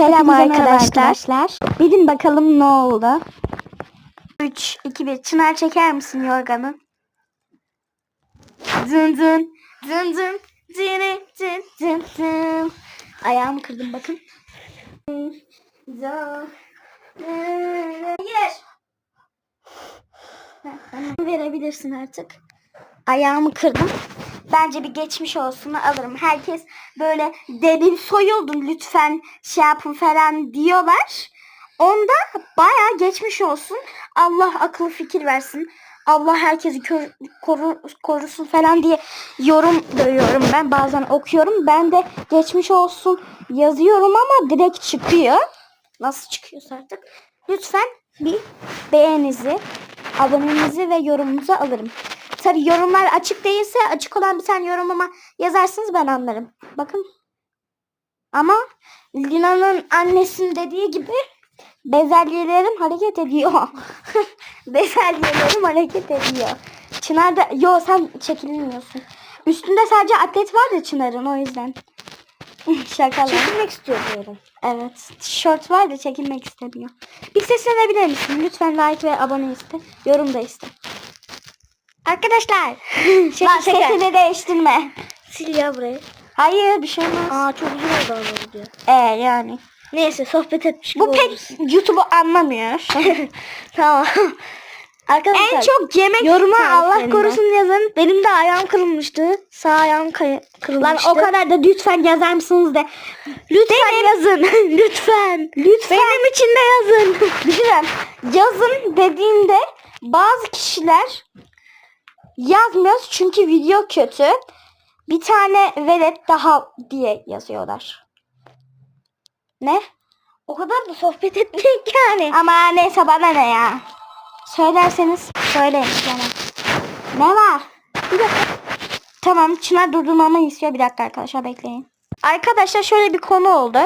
Selam merhaba arkadaşlar. Bilin bakalım ne oldu? 3, 2, 1. Çınar çeker misin yorganı? Zın zın. Zın zın. Zın zın zın zın. Ayağımı kırdım bakın. Zın. Hayır. Verebilirsin artık. Ayağımı kırdım. Bence bir geçmiş olsun alırım. Herkes böyle dedim soyuldum lütfen şey yapın falan diyorlar. Onda baya geçmiş olsun. Allah akıl fikir versin. Allah herkesi kör, koru, korusun falan diye yorum görüyorum ben. Bazen okuyorum. Ben de geçmiş olsun yazıyorum ama direkt çıkıyor. Nasıl çıkıyorsa artık. Lütfen bir beğeninizi, abonenizi ve yorumunuzu alırım. Tabi yorumlar açık değilse açık olan bir tane yorumuma yazarsınız ben anlarım. Bakın. Ama Lina'nın annesinin dediği gibi bezelyelerim hareket ediyor. bezelyelerim hareket ediyor. Çınar da yo sen çekilmiyorsun. Üstünde sadece atlet var da Çınar'ın o yüzden. Şakalar. Çekilmek istiyor diyorum. Evet. Tişört var da çekilmek istemiyor. Bir seslenebilir misin? Lütfen like ve abone iste. Yorum da iste. Arkadaşlar. Lan şeker. sesini değiştirme. Sil ya burayı. Hayır bir şey olmaz. Aa çok güzel oldu ama video. Ee yani. Neyse sohbet etmiş Bu pek. YouTube'u anlamıyor. tamam. Arkadaşlar en çok yemek yoruma Allah korusun yazın. Benim de ayağım kırılmıştı. Sağ ayağım kay- Lan kırılmıştı. o kadar da lütfen yazar mısınız de. Lütfen yazın. Lütfen. Lütfen. Benim için de yazın. Lütfen yazın dediğimde bazı kişiler yazmıyoruz çünkü video kötü. Bir tane velet daha diye yazıyorlar. Ne? o kadar da sohbet etmek yani. Ama neyse bana ne ya. Söylerseniz söyleyin bana. Ne var? Bir dakika. Tamam Çınar durdurmamı istiyor. Bir dakika arkadaşlar bekleyin. Arkadaşlar şöyle bir konu oldu.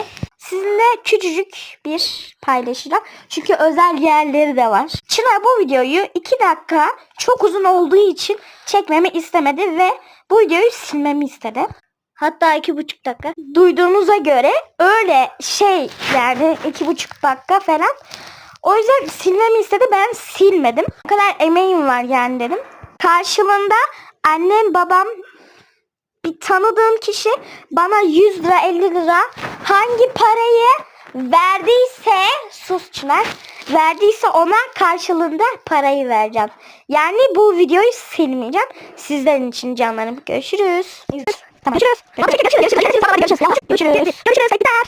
Sizinle küçücük bir paylaşacağım. Çünkü özel yerleri de var. Çınar bu videoyu 2 dakika çok uzun olduğu için çekmemi istemedi ve bu videoyu silmemi istedi. Hatta iki buçuk dakika. Duyduğumuza göre öyle şey yani iki buçuk dakika falan. O yüzden silmemi istedi ben silmedim. O kadar emeğim var yani dedim. Karşılığında annem babam bir tanıdığım kişi bana 100 lira 50 lira hangi parayı verdiyse sus Çınar verdiyse ona karşılığında parayı vereceğim. Yani bu videoyu silmeyeceğim. Sizlerin için canlarım. Görüşürüz. Tamam. Görüşürüz. Görüşürüz. Görüşürüz. Görüşürüz. Görüşürüz. Görüşürüz. Görüşürüz.